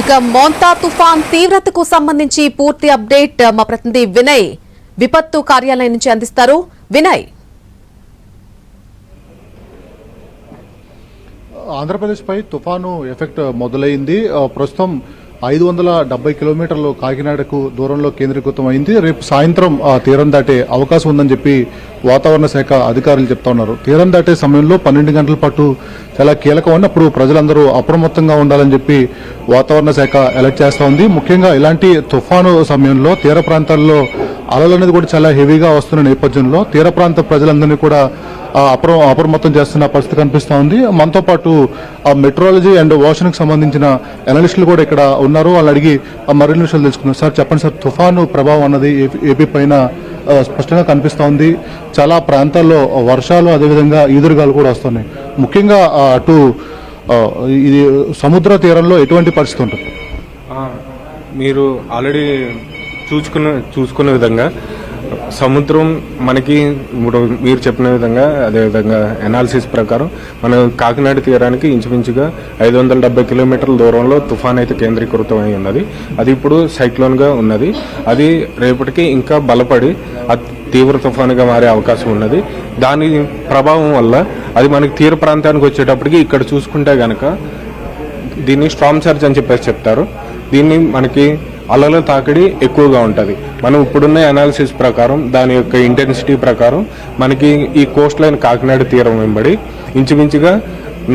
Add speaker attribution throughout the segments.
Speaker 1: ఇక మోంతా తుఫాన్ తీవ్రతకు సంబంధించి పూర్తి అప్డేట్ మా ప్రతినిధి వినయ్. విపత్తు కార్యాలయం నుంచి అందిస్తారు వినయ్.
Speaker 2: ఆంధ్రప్రదేశ్పై తుఫాను ఎఫెక్ట్ మొదలైంది. ప్రస్తుతం ఐదు వందల డెబ్బై కిలోమీటర్లు కాకినాడకు దూరంలో కేంద్రీకృతం అయింది రేపు సాయంత్రం ఆ తీరం దాటే అవకాశం ఉందని చెప్పి వాతావరణ శాఖ అధికారులు చెప్తా ఉన్నారు. తీరం దాటే సమయంలో పన్నెండు గంటల పాటు చాలా కీలకమని అప్పుడు ప్రజలందరూ అప్రమత్తంగా ఉండాలని చెప్పి వాతావరణ శాఖ అలర్ట్ చేస్తూ ఉంది. ముఖ్యంగా ఇలాంటి తుఫాను సమయంలో తీర ప్రాంతాల్లో అలలు అనేది కూడా చాలా హెవీగా వస్తున్న నేపథ్యంలో తీర ప్రాంత ప్రజలందరినీ కూడా అప్ర అప్రమత్తం చేస్తున్న పరిస్థితి కనిపిస్తూ ఉంది. మనతో పాటు ఆ మెట్రాలజీ అండ్ ఓషన్కి సంబంధించిన అనలిస్టులు కూడా ఇక్కడ ఉన్నారు. వాళ్ళు అడిగి ఆ మరిన్ని విషయాలు తెలుసుకున్నారు సార్ చెప్పండి సార్ తుఫాను ప్రభావం అన్నది ఏపీ- ఏపీ పైన స్పష్టంగా కనిపిస్తూ ఉంది. చాలా ప్రాంతాల్లో వర్షాలు అదేవిధంగా ఈదురుగాలు కూడా వస్తున్నాయి. ముఖ్యంగా అటు ఇది సముద్ర తీరంలో ఎటువంటి పరిస్థితి ఉంటుంది?
Speaker 3: మీరు ఆల్రెడీ చూసుకున్న చూసుకునే విధంగా సముద్రం మనకి ఇప్పుడు మీరు చెప్పిన విధంగా అదే విధంగా ఎనాలిసిస్ ప్రకారం మన కాకినాడ తీరానికి ఇంచుమించుగా ఐదు వందల డెబ్బై కిలోమీటర్ల దూరంలో తుఫాన్ అయితే కేంద్రీకృతం అయి ఉన్నది. అది ఇప్పుడు సైక్లోన్గా ఉన్నది. అది రేపటికి ఇంకా బలపడి తీవ్ర తుఫానుగా మారే అవకాశం ఉన్నది. దాని ప్రభావం వల్ల అది మనకి తీర ప్రాంతానికి వచ్చేటప్పటికి ఇక్కడ చూసుకుంటే గనక దీన్ని స్ట్రాంగ్ సర్జ్ అని చెప్పేసి చెప్తారు. దీన్ని మనకి అలల తాకిడి ఎక్కువగా ఉంటుంది. మనం ఇప్పుడున్న అనాలిసిస్ ప్రకారం దాని యొక్క ఇంటెన్సిటీ ప్రకారం మనకి ఈ కోస్ట్ లైన్ కాకినాడ తీరం వెంబడి ఇంచుమించుగా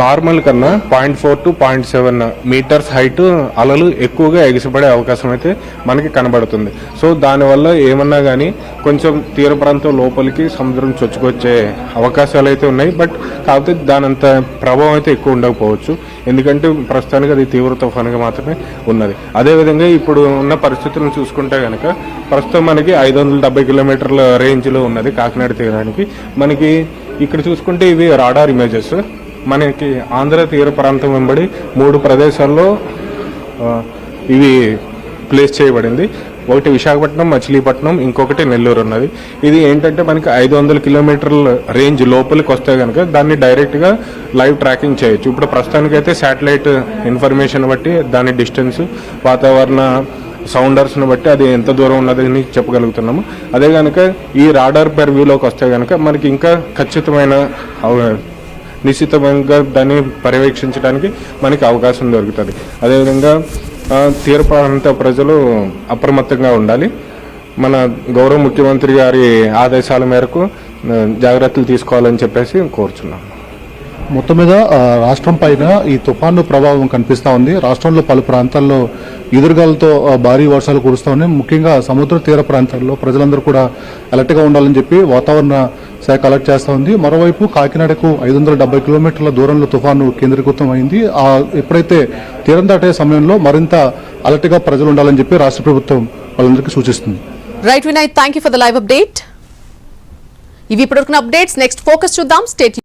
Speaker 3: నార్మల్ కన్నా point four to point seven metres height అలలు ఎక్కువగా ఎగిసిపడే అవకాశం అయితే మనకి కనబడుతుంది. సో దానివల్ల ఏమన్నా కానీ కొంచెం తీర ప్రాంతం లోపలికి సముద్రం చొచ్చుకొచ్చే అవకాశాలు అయితే ఉన్నాయి. బట్ కాకపోతే దానంత ప్రభావం అయితే ఎక్కువ ఉండకపోవచ్చు. ఎందుకంటే ప్రస్తుతానికి అది తీవ్ర తుఫానుగా మాత్రమే ఉన్నది. అదేవిధంగా ఇప్పుడు ఉన్న పరిస్థితులను చూసుకుంటే కనుక ప్రస్తుతం మనకి ఐదు వందల డెబ్బై కిలోమీటర్ల రేంజ్లో ఉన్నది కాకినాడ తీరానికి. మనకి ఇక్కడ చూసుకుంటే ఇవి రాడార్ ఇమేజెస్. మనకి ఆంధ్ర తీర ప్రాంతం వెంబడి మూడు ప్రదేశాల్లో ఇవి ప్లేస్ చేయబడింది. ఒకటి విశాఖపట్నం మచిలీపట్నం ఇంకొకటి నెల్లూరు ఉన్నది. ఇది ఏంటంటే మనకి ఐదు వందల కిలోమీటర్ల రేంజ్ లోపలికి వస్తే కనుక దాన్ని డైరెక్ట్గా లైవ్ ట్రాకింగ్ చేయొచ్చు. ఇప్పుడు ప్రస్తుతానికైతే శాటిలైట్ ఇన్ఫర్మేషన్ బట్టి దాని డిస్టెన్స్ వాతావరణ సౌండర్స్ని బట్టి అది ఎంత దూరం ఉన్నదని చెప్పగలుగుతున్నాము. అదే కనుక ఈ రాడార్ పెర్వ్యూలోకి వస్తే కనుక మనకి ఇంకా ఖచ్చితమైన అవ- నిశ్చితంగా దాన్ని పర్యవేక్షించడానికి మనకి అవకాశం దొరుకుతుంది. అదేవిధంగా తీర ప్రాంత ప్రజలు అప్రమత్తంగా ఉండాలి. మన గౌరవ ముఖ్యమంత్రి గారి ఆదేశాల మేరకు జాగ్రత్తలు తీసుకోవాలని చెప్పేసి కోరుచున్నాను
Speaker 2: మొత్తం మీద రాష్ట్రం పైన ఈ తుఫాను ప్రభావం కనిపిస్తూ ఉంది. రాష్ట్రంలో పలు ప్రాంతాల్లో ఎదురుగాలతో భారీ వర్షాలు కురుస్తామని ముఖ్యంగా సముద్ర తీర ప్రాంతాల్లో ప్రజలందరూ కూడా అలర్ట్గా ఉండాలని చెప్పి వాతావరణ శాఖ అలర్ట్ చేస్తా ఉంది. మరోవైపు కాకినాడకు ఐదు వందల డెబ్బై కిలోమీటర్ల దూరంలో తుఫాను కేంద్రీకృతం అయింది ఆ ఎప్పుడైతే తీరం దాటే సమయంలో మరింత అలర్ట్గా ప్రజలు ఉండాలని చెప్పి రాష్ట్ర ప్రభుత్వం వాళ్ళందరికీ సూచిస్తుంది.
Speaker 1: Right Vinay thank you for the live update ఇవి ఇప్పటివరకు అప్డేట్స్ నెక్స్ట్ ఫోకస్ చూద్దాం. స్టేట్